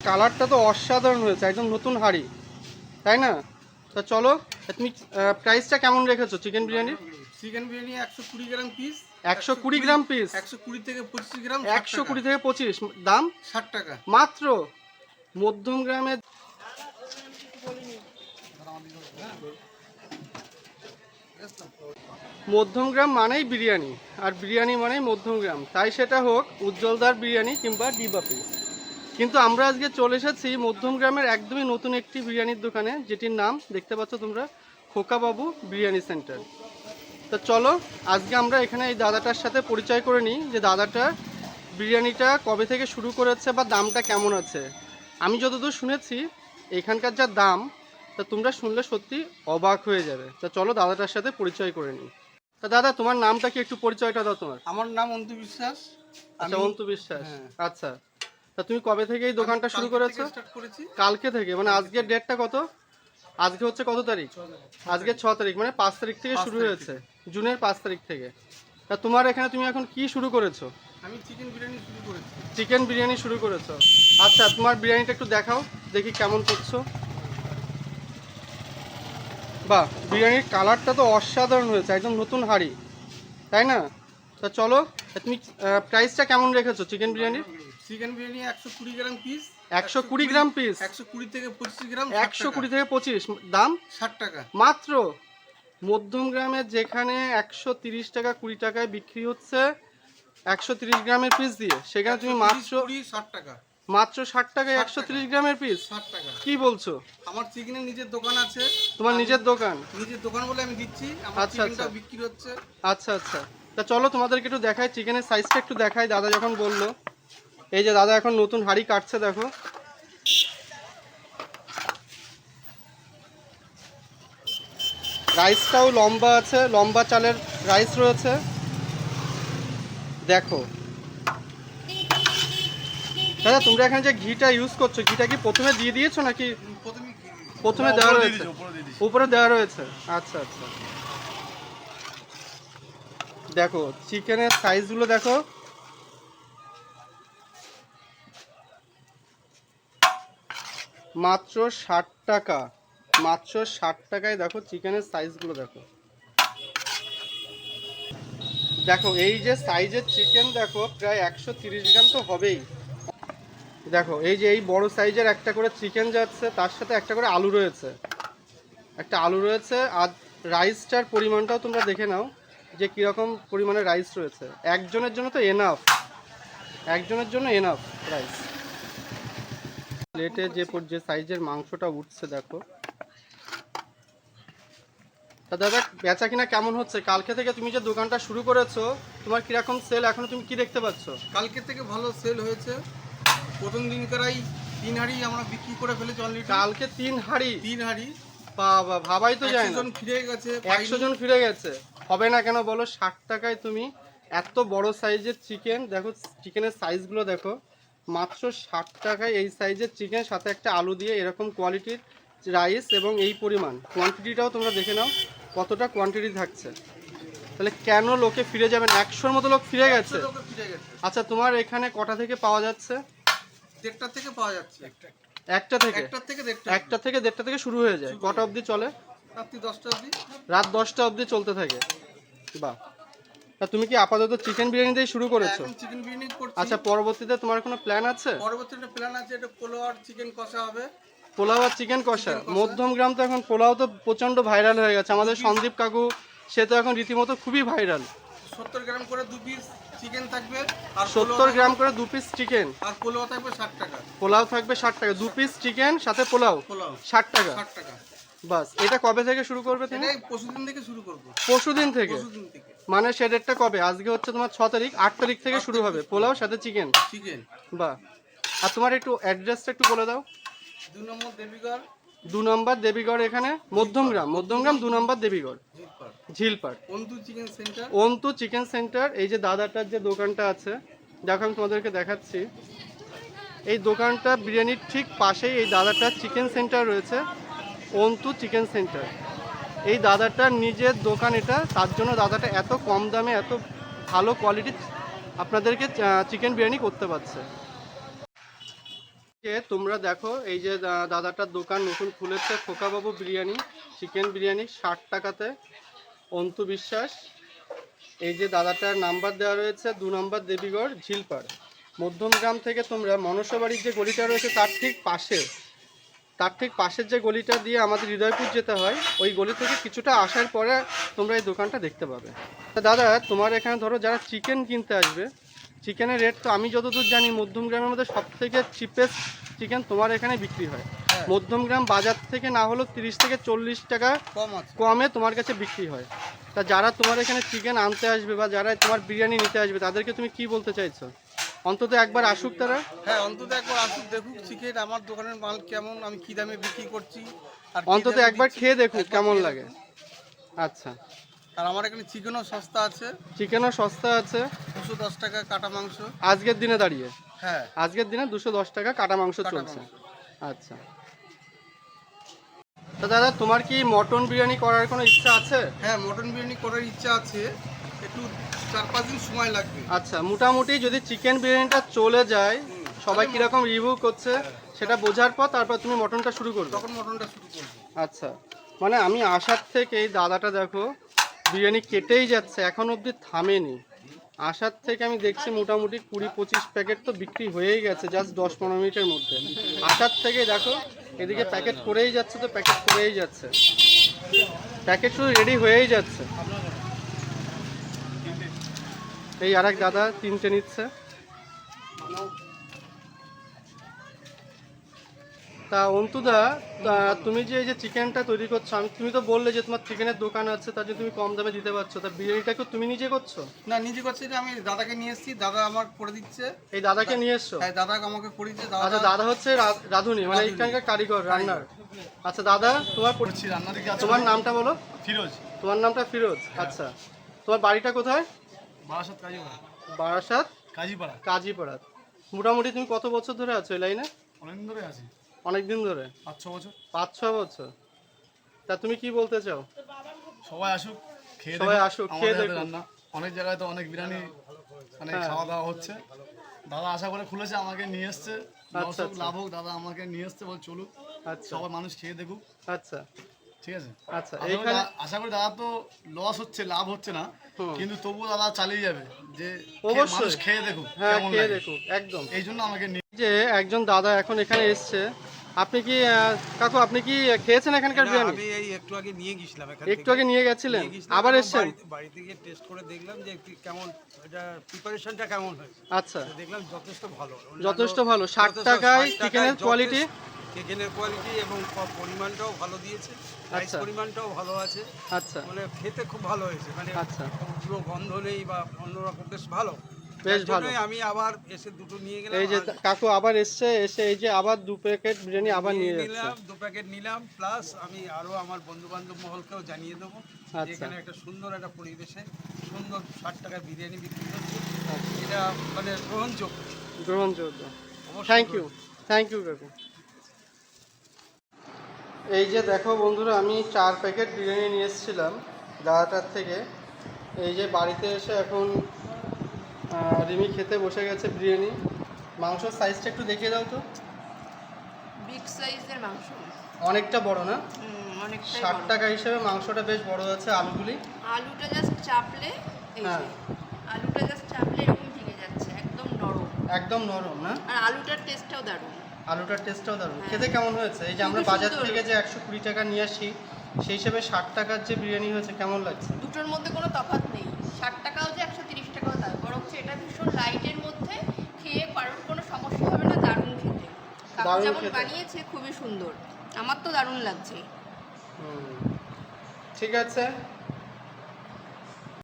কালারটা তো অসাধারণ হয়েছে একদম নতুন হাড়ি। তাই না? তা চলো তুমি প্রাইসটা কেমন রেখেছো চিকেন বিরিয়ানির? চিকেন বিরিয়ানি একশো কুড়ি গ্রাম পিস একশো কুড়ি গ্রাম পিস একশো কুড়ি থেকে পঁচিশ গ্রাম একশো কুড়ি থেকে পঁচিশ দাম? ষাট টাকা। মাত্র মধ্যম গ্রামে মধ্যমগ্রাম মানেই বিরিয়ানি আর বিরিয়ানি মানেই মধ্যমগ্রাম তাই সেটা হোক উজ্জ্বলদার বিরিয়ানি কিংবা ডিবাপি কিন্তু আমরা আজকে চলে এসেছি মধ্যমগ্রামের একদমই নতুন একটি বিরিয়ানির দোকানে যেটির নাম দেখতে পাচ্ছ তোমরা খোকাবাবু বিরিয়ানি সেন্টার। তো চলো আজকে আমরা এখানে এই দাদাটার সাথে পরিচয় করে নিই যে দাদাটা বিরিয়ানিটা কবে থেকে শুরু করেছে বা দামটা কেমন আছে। আমি যতদূর শুনেছি এখানকার যা দাম তা তোমরা শুনলে সত্যি অবাক হয়ে যাবে। তা চলো দাদাটার সাথে পরিচয় করে নিই। তা দাদা তোমার নামটা কি একটু পরিচয়টা দাও তোমার। আমার নাম অন্তু বিশ্বাস। আচ্ছা অন্তু বিশ্বাস। হ্যাঁ। আচ্ছা। তা তুমি কবে থেকে এই দোকানটা শুরু করেছ? কালকে থেকে? মানে আজকের ডেটটা কত? আজকে হচ্ছে কত তারিখ? আজকে ছ তারিখ মানে পাঁচ তারিখ থেকে শুরু হয়েছে। জুনের পাঁচ তারিখ থেকে। তা তোমার এখানে তুমি এখন কি শুরু করেছ? আমি চিকেন বিরিয়ানি শুরু করেছি। চিকেন বিরিয়ানি শুরু করেছ। আচ্ছা তোমার বিরিয়ানিটা একটু দেখাও দেখি কেমন করছ। বাহ বিরিয়ানির কালারটা তো অসাধারণ হয়েছে একদম নতুন হাড়ি। তাই না? তা চলো তুমি প্রাইসটা কেমন রেখেছো চিকেন বিরিয়ানির? চিকেন বিরিয়ানি একশো কুড়ি গ্রাম পিস একশো কুড়ি গ্রাম পিস একশো কুড়ি থেকে পঁচিশ গ্রাম একশো কুড়ি থেকে পঁচিশ দাম? ষাট টাকা। মাত্র মধ্যম গ্রামে যেখানে একশো তিরিশ টাকা কুড়ি টাকায় বিক্রি হচ্ছে একশো তিরিশ গ্রামের পিস দিয়ে সেখানে তুমি মাত্র ষাট টাকা। মাত্র ষাট টাকায় 60 একশো তিরিশ গ্রামের পিস ষাট টাকা। কি বলছো? আমার চিকেনের নিজের দোকান আছে। তোমার নিজের দোকান? নিজের দোকান বলে আমি দিচ্ছি। আমার আচ্ছা, চিকেনটা আচ্ছা। বিক্রি হচ্ছে। আচ্ছা আচ্ছা। তা চলো তোমাদেরকে একটু দেখাই চিকেনের সাইজটা একটু দেখাই দাদা যখন বলল। এই যে দাদা এখন নতুন হাড়ি কাটছে দেখো। রাইসটাও লম্বা আছে লম্বা চালের রাইস রয়েছে। দেখো। দাদা তোমরা এখানে যে ঘিটা ইউজ করছ ঘিটা কি প্রথমে দিয়ে দিয়েছ নাকি প্রথমে দেওয়া রয়েছে? উপরে দেওয়া রয়েছে? আচ্ছা আচ্ছা। দেখো চিকেনের সাইজগুলো দেখো। মাত্র ষাট টাকা। মাত্র ষাট টাকায় দেখো চিকেনের সাইজগুলো দেখো। দেখো, এই যে সাইজের চিকেন দেখো, প্রায় একশো তিরিশ গ্রাম তো হবেই। দেখো, এই যে এই বড় সাইজের একটা করে চিকেন যাচ্ছে, তার সাথে একটা করে আলু রয়েছে। একটা আলু রয়েছে, আর রাইসটার পরিমাণটাও তোমরা দেখে নাও, যে কীরকম পরিমাণে রাইস রয়েছে। একজনের জন্য তো এনাফ একজনের জন্য এনাফ রাইস প্লেটে যে যে সাইজের মাংসটা উঠছে দেখো। তা দাদা বেচা কিনা কেমন হচ্ছে? কালকে থেকে তুমি যে দোকানটা শুরু করেছ তোমার কীরকম সেল এখন তুমি কি দেখতে পাচ্ছ? কালকে থেকে ভালো সেল হয়েছে। প্রথম দিন দিনকারাই তিন হাড়ি আমরা বিক্রি করে ফেলেছি অলরেডি কালকে তিন হাড়ি? তিন হাড়ি। বাবা ভাবাই তো যায় না। জন ফিরে গেছে একশো জন ফিরে গেছে। হবে না কেন বলো? ষাট টাকায় তুমি এত বড় সাইজের চিকেন দেখো চিকেনের সাইজগুলো দেখো। মাত্র ষাট টাকায় এই সাইজের চিকেন সাথে একটা আলু দিয়ে এরকম কোয়ালিটির রাইস এবং এই পরিমাণ। কোয়ান্টিটিটাও তোমরা দেখে নাও কতটা কোয়ান্টিটি থাকছে। তাহলে কেন লোকে ফিরে যাবেন একশোর মতো লোক ফিরে গেছে। আচ্ছা তোমার এখানে কটা থেকে পাওয়া যাচ্ছে? দেড়টা থেকে পাওয়া যাচ্ছে। একটা থেকে? একটা থেকে দেড়টা। একটা থেকে দেড়টা থেকে শুরু হয়ে যায়। কটা অবধি চলে? রাত্রি দশটা অবধি। রাত দশটা অবধি চলতে থাকে। বাহ। তা তুমি কি আপাতত চিকেন বিরিয়ানি দিয়ে শুরু করেছ? এখন চিকেন বিরিয়ানি করছি। আচ্ছা পরবর্তীতে তোমার কোনো প্ল্যান আছে? পরবর্তীতে প্ল্যান আছে এটা পোলো আর চিকেন কষা হবে। পোলাও আর চিকেন কষা? মধ্যম গ্রাম তো এখন পোলাও তো প্রচণ্ড ভাইরাল হয়ে গেছে। আমাদের সন্দীপ কাকু সে তো এখন রীতিমতো খুবই ভাইরাল সত্তর গ্রাম করে দু পিস চিকেন থাকবে আর সত্তর গ্রাম করে দু পিস চিকেন আর পোলো থাকবে ষাট টাকা। পোলাও থাকবে ষাট টাকা। দু পিস চিকেন সাথে পোলাও? পোলাও। ষাট টাকা? ষাট টাকা। বাস এটা কবে থেকে শুরু করবে তুমি? পরশুদিন থেকে শুরু করব। পরশু দিন থেকে? পরশুদিন থেকে। মানে সে ডেটটা কবে? আজকে হচ্ছে তোমার ছ তারিখ আট তারিখ থেকে শুরু হবে। পোলাও সাথে চিকেন চিকেন বাহ। আর তোমার একটু অ্যাড্রেসটা একটু বলে দাও। দু নম্বর দেবীগড়। দু নম্বর দেবীগড় এখানে? মধ্যমগ্রাম। মধ্যমগ্রাম দু নম্বর Debigarh. ঝিলপাট Antu chicken centre Antu chicken centre এই যে দাদাটার যে দোকানটা আছে দেখো আমি তোমাদেরকে দেখাচ্ছি। এই দোকানটা বিরিয়ানির ঠিক পাশেই এই দাদাটার চিকেন সেন্টার রয়েছে অন্তু চিকেন সেন্টার এই দাদাটার নিজের দোকান এটা, তার জন্য দাদাটা এত কম দামে, এত ভালো কোয়ালিটির আপনাদেরকে চিকেন বিরিয়ানি করতে পারছে। যে তোমরা দেখো, এই যে দাদাটার দোকান নতুন খুলেছে, খোকাবাবু বিরিয়ানি চিকেন বিরিয়ানি, ষাট টাকাতে। অন্তু বিশ্বাস, এই যে দাদাটার নাম্বার দেওয়া রয়েছে, দু নম্বর দেবীগড়, ঝিলপাড়। মধ্যমগ্রাম থেকে তোমরা মনসাবাড়ির যে গলিটা রয়েছে, তার ঠিক পাশে তার ঠিক পাশের যে গলিটা দিয়ে আমাদের হৃদয়পুর যেতে হয় ওই গলি থেকে কিছুটা আসার পরে তোমরা এই দোকানটা দেখতে পাবে। তা দাদা তোমার এখানে ধরো যারা চিকেন কিনতে আসবে চিকেনের রেট তো আমি যতদূর জানি মধ্যমগ্রামের মধ্যে সব থেকে চিপেস্ট চিকেন তোমার এখানে বিক্রি হয়। হ্যাঁ। মধ্যমগ্রাম বাজার থেকে না হলেও তিরিশ থেকে চল্লিশ টাকা কমে তোমার কাছে বিক্রি হয়। তা যারা তোমার এখানে চিকেন আনতে আসবে বা যারা তোমার বিরিয়ানি নিতে আসবে তাদেরকে তুমি কি বলতে চাইছো? অন্তত একবার আসুক তারা? হ্যাঁ অন্তত একবার আসুক দেখুক চিকেন আমার দোকানের মাল কেমন আমি কি দামে বিক্রি করছি আর অন্তত একবার খেয়ে দেখুক কেমন লাগে। আচ্ছা। আর আমার এখানে চিকেনও সস্তা আছে। চিকেনও সস্তা আছে। দুশো দশ টাকা কাটা মাংস। আজকের দিনে দাঁড়িয়ে? হ্যাঁ। আজকের দিনে দুশো দশ টাকা কাটা মাংস চলছে। আচ্ছা। তা দাদা তোমার কি মটন বিরিয়ানি করার কোনো ইচ্ছা আছে? হ্যাঁ মটন বিরিয়ানি করার ইচ্ছা আছে। একটু চার পাঁচ দিন সময় লাগবে। আচ্ছা মোটামুটি যদি চিকেন বিরিয়ানিটা চলে যায় সবাই কীরকম রিভিউ করছে সেটা বোঝার পর তারপর তুমি মটনটা শুরু করবে? তখন মটনটা শুরু করব। আচ্ছা মানে আমি আসার থেকে এই দাদাটা দেখো বিরিয়ানি কেটেই যাচ্ছে এখন অবধি থামেনি। আসার থেকে আমি দেখছি মোটামুটি কুড়ি পঁচিশ প্যাকেট তো বিক্রি হয়েই গেছে জাস্ট দশ পনেরো মিনিটের মধ্যে। আসার থেকে দেখো এদিকে প্যাকেট করেই যাচ্ছে তো প্যাকেট করেই যাচ্ছে। প্যাকেট শুধু রেডি হয়েই যাচ্ছে। এই আরেক দাদা তিনটে নিচ্ছে। তা অন্তুদা তা তুমি যে এই যে চিকেনটা তৈরি করছ আমি তুমি তো বললে যে তোমার চিকেনের দোকান আছে তার জন্য তুমি কম দামে দিতে পারছ। তা বিরিয়ানিটাকে তুমি নিজে করছ? না নিজে করছি যে আমি দাদাকে নিয়ে এসেছি দাদা আমার করে দিচ্ছে। এই দাদাকে নিয়ে এসছো? হ্যাঁ দাদা আমাকে করে দিচ্ছে আচ্ছা দাদা হচ্ছে রা- রাঁধুনি মানে রাঁধুনি। এইখানকার কারিগর রান্নার। আচ্ছা দাদা তোমার পরি- করছি রান্না তোমার নামটা বলো। ফিরোজ। তোমার নামটা ফিরোজ আচ্ছা। তোমার বাড়িটা কোথায়? বারাসাত কাজীপাড়া। বারাসাত? কাজীপাড়া। কাজীপাড়া। মোটামুটি তুমি কত বছর ধরে আছো এই লাইনে? অনেকদিন ধরে আছি। অনেক দিন ধরে? পাঁচ ছ বছর। পাঁচ ছ বছর। তা তুমি কি বলতে চাও? সবাই আসুক খেয়ে সবাই আসুক, খেয়ে দেখুক। রান্না। অনেক জায়গায় তো অনেক বিরিয়ানি মানে হ্যাঁ। খাওয়া দাওয়া হচ্ছে। দাদা আশা করে খুলেছে আমাকে নিয়ে এসছে। আচ্ছা, আচ্ছা। লাভ হোক দাদা আমাকে নিয়ে এসছে বল চলুক। আচ্ছা। সবাই মানুষ খেয়ে দেখুক। আচ্ছা। ঠিক আছে? আচ্ছা এইখানে আশা করি দাদা তো লস হচ্ছে লাভ হচ্ছে না কিন্তু তবুও দাদা চালিয়ে যাবে যে অবশ্যই। খেয়ে দেখুক হ্যাঁ খেয়ে দেখুক একদম। এই জন্য আমাকে যে একজন দাদা এখন এখানে এসছে আপনি কি কাকু আপনি কি খেয়েছেন এখানকার বিরিয়ানি? আমি এই একটু আগে নিয়ে গেছিলাম এখান একটু আগে নিয়ে গেছিলেন? আবার এসছেন? বাড়িতে- বাড়িতে গিয়ে টেস্ট করে দেখলাম যে কেমন এটা প্রিপারেশনটা কেমন হয়েছে। আচ্ছা। দেখলাম যথেষ্ট ভালো। যথেষ্ট ভালো। ষাট টাকায় 60 টাকায় চিকেনের কোয়ালিটি চিকেনের কোয়ালিটি এবং পরিমাণটাও ভালো দিয়েছে রাইস আচ্ছা। পরিমাণটাও ভালো আছে আচ্ছা মানে খেতে খুব ভালো হয়েছে মানে আচ্ছা। পুরো গন্ধ নেই বা অন্যরকম বেশ ভালো বেশ ভালো। আমি আবার এসে দুটো নিয়ে গেলাম এই যে কাকু আবার এসছে এসে এই যে আবার দু প্যাকেট বিরিয়ানি আবার নিয়ে নিলাম দু প্যাকেট নিলাম প্লাস আমি আরও আমার বন্ধু বান্ধব মহলকেও জানিয়ে দেবো আচ্ছা। এখানে একটা সুন্দর একটা পরিবেশে সুন্দর ষাট টাকা বিরিয়ানি বিক্রি আচ্ছা। এটা মানে গ্রহণযোগ্য গ্রহণযোগ্য থ্যাংক ইউ থ্যাংক ইউ কাকু এই যে দেখো বন্ধুরা আমি চার প্যাকেট বিরিয়ানি নিয়ে এসেছিলাম দাদাটার থেকে। এই যে বাড়িতে এসে এখন রিমি খেতে বসে গেছে বিরিয়ানি। মাংসর সাইজটা একটু দেখিয়ে দাও তো। বিগ সাইজের মাংস। অনেকটা বড় না? অনেকটাই ষাট টাকা হিসেবে মাংসটা বেশ বড় আছে আলুগুলি। আলুটা জাস্ট চাপলে এই যে হ্যাঁ। আলুটা জাস্ট চাপলে এরকম ভেঙে যাচ্ছে একদম নরম। একদম নরম না? আর আলুটার টেস্টটাও দারুণ। আলুটার টেস্টটাও দারুণ। হ্যাঁ। খেতে কেমন হয়েছে? এই যে আমরা বাজার থেকে যে একশো কুড়ি টাকা নিয়ে আসি সেই হিসেবে ষাট টাকার যে বিরিয়ানি হয়েছে কেমন লাগছে? দুটোর মধ্যে কোনো তফাৎ নেই। ষাট টাকাও যে একশো তিরিশ টাকাও দাম বরং এটা ভীষণ লাইটের মধ্যে খেয়ে কারোর কোনো সমস্যা হবে না দারুণ খেতে। যেমন। বানিয়েছে খুবই সুন্দর। আমার তো দারুণ লাগছে। হুম। ঠিক আছে।